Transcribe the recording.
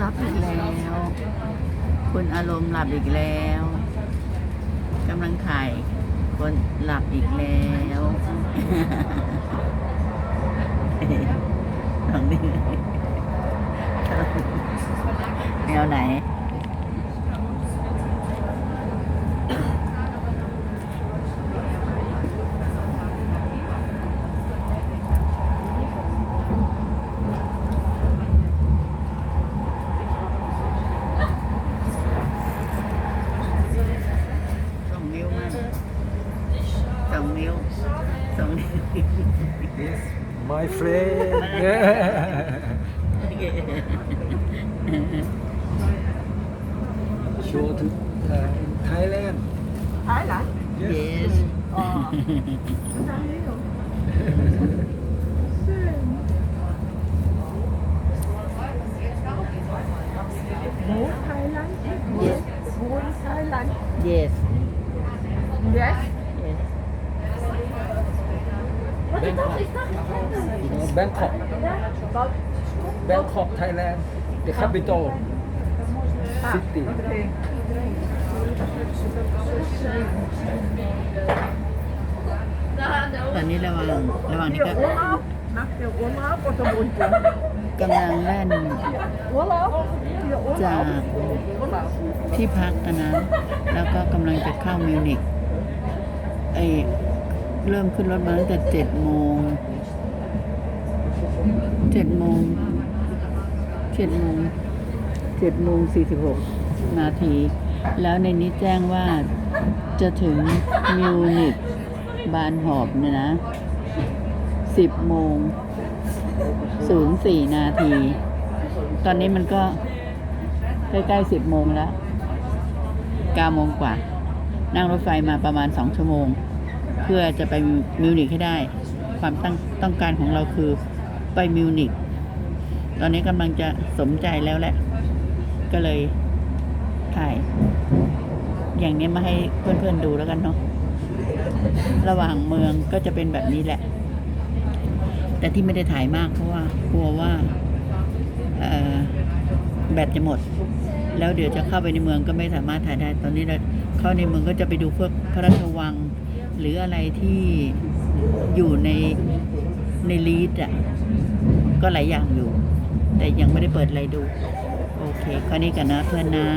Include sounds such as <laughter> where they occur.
รับอีกแล้ว คุณอารมณ์หลับอีกแล้วกำลังถ่ายคนหลับอีกแล้วลองนี้แนวไหน นิ้วสองนิ้ว Yes, my friend. <laughs> Show to uh, Thailand. Thái Lan yes <laughs> Muốn Thái Lan Yes. Muốn Thái Lan yes Yes แบงคอกแบงคอกแบงคอกไทยแลนด์ the capital city ตอนนี้ระหว่างระหว่างนี้ก็กำลังแล่นจากที่พักนะ แล้วก็กำลังจะเข้ามิวนิกไอ เริ่มขึ้นรถมาตั้งแต่เจ็ดโมงเจ็ดโมงเจ็ดโมงเจ็ดโมงสี่สิบหกนาที แล้วในนี้แจ้งว่าจะถึงมิวนิกบานหอบเนี่ยนะสิบโมงศูนย์สี่นาที ตอนนี้มันก็ใกล้ๆสิบโมงแล้วเก้าโมงกว่า นั่งรถไฟมาประมาณสองชั่วโมง เพื่อจะไปมิวนิกให้ได้ ความตั้งต้องการของเราคือไปมิวนิกตอนนี้กำลังจะสมใจแล้วแหละ ก็เลยถ่าย อย่างนี้มาให้เพื่อนๆดูแล้วกันเนาะระหว่างเมืองก็จะเป็นแบบนี้แหละ แต่ที่ไม่ได้ถ่ายมากเพราะว่ากลัวว่าแบตจะหมด แล้วเดี๋ยวจะเข้าไปในเมืองก็ไม่สามารถถ่ายได้ ตอนนี้เราเข้าในเมืองก็จะไปดูพวกพระราชวัง หรืออะไรที่อยู่ในในลีดอะ ก็หลายอย่างอยู่ แต่ยังไม่ได้เปิดอะไรดู โอเคข้อนี้กันนะเพื่อนนะ